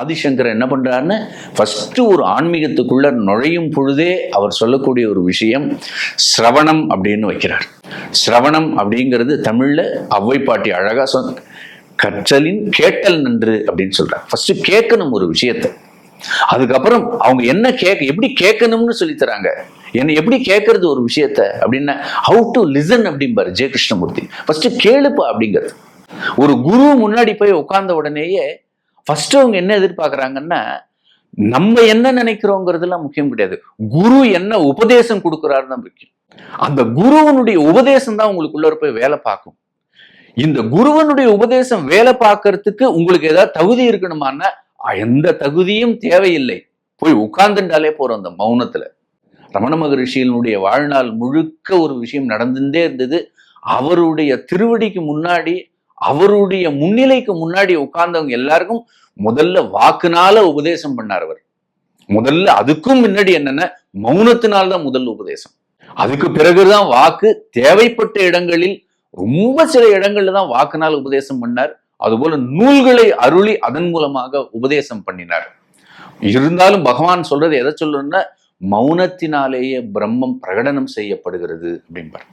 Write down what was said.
ஆதிசங்கர் என்ன பண்ணுறாருன்னு ஃபஸ்ட்டு ஒரு ஆன்மீகத்துக்குள்ளே நுழையும் பொழுதே அவர் சொல்லக்கூடிய ஒரு விஷயம் சிரவணம் அப்படின்னு வைக்கிறார். சிரவணம் அப்படிங்கிறது தமிழில் அவ்வைப்பாட்டி பாட்டி அழகா கற்றலின் கேட்டல் நன்று அப்படின்னு சொல்கிறார் ஃபஸ்ட்டு கேட்கணும் ஒரு விஷயத்தை. அதுக்கப்புறம் அவங்க என்ன கேட்க எப்படி கேட்கணும்னு சொல்லித்தராங்க. என்னை என்ன எப்படி கேட்கறது ஒரு விஷயத்த அப்படின்னா ஹவு டு லிசன் அப்படிம்பாரு ஜெய கிருஷ்ணமூர்த்தி ஃபர்ஸ்ட் கேளுப்பா அப்படிங்கிறது. ஒரு குரு முன்னாடி போய் உட்கார்ந்த உடனேயே ஃபர்ஸ்ட் அவங்க என்ன எதிர்பார்க்கறாங்கன்னா நம்ம என்ன நினைக்கிறோங்கிறதுலாம் முக்கியம் கிடையாது. குரு என்ன உபதேசம் கொடுக்குறாருன்னு தான் முக்கியம். அந்த குருவனுடைய உபதேசம் தான் உங்களுக்குள்ள போய் வேலை பார்க்கும். இந்த குருவனுடைய உபதேசம் வேலை பார்க்கறதுக்கு உங்களுக்கு ஏதாவது தகுதி இருக்கணுமான்னா எந்த தகுதியும் தேவையில்லை. போய் உட்கார்ந்துட்டாலே போறோம் அந்த மௌனத்துல. ரமண மகரிஷியினுடைய வாழ்நாள் முழுக்க ஒரு விஷயம் நடந்துட்டே இருந்தது. அவருடைய திருவடிக்கு முன்னாடி அவருடைய முன்னிலைக்கு முன்னாடி உட்கார்ந்தவங்க எல்லாருக்கும் முதல்ல வாக்குனால உபதேசம் பண்ணார் அவர். முதல்ல அதுக்கும் முன்னாடி என்னன்னா? மௌனத்தினால்தான் முதல் உபதேசம். அதுக்கு பிறகுதான் வாக்கு தேவைப்பட்ட இடங்களில் ரொம்ப சில இடங்கள்ல தான் வாக்குனால் உபதேசம் பண்ணார். அதுபோல நூல்களை அருளி அதன் மூலமாக உபதேசம் பண்ணினார். இருந்தாலும் பகவான் சொல்றது எதை சொல்லணும்னா மௌனத்தினாலேயே பிரம்மம் பிரகடனம் செய்யப்படுகிறது அப்படிம்பார்.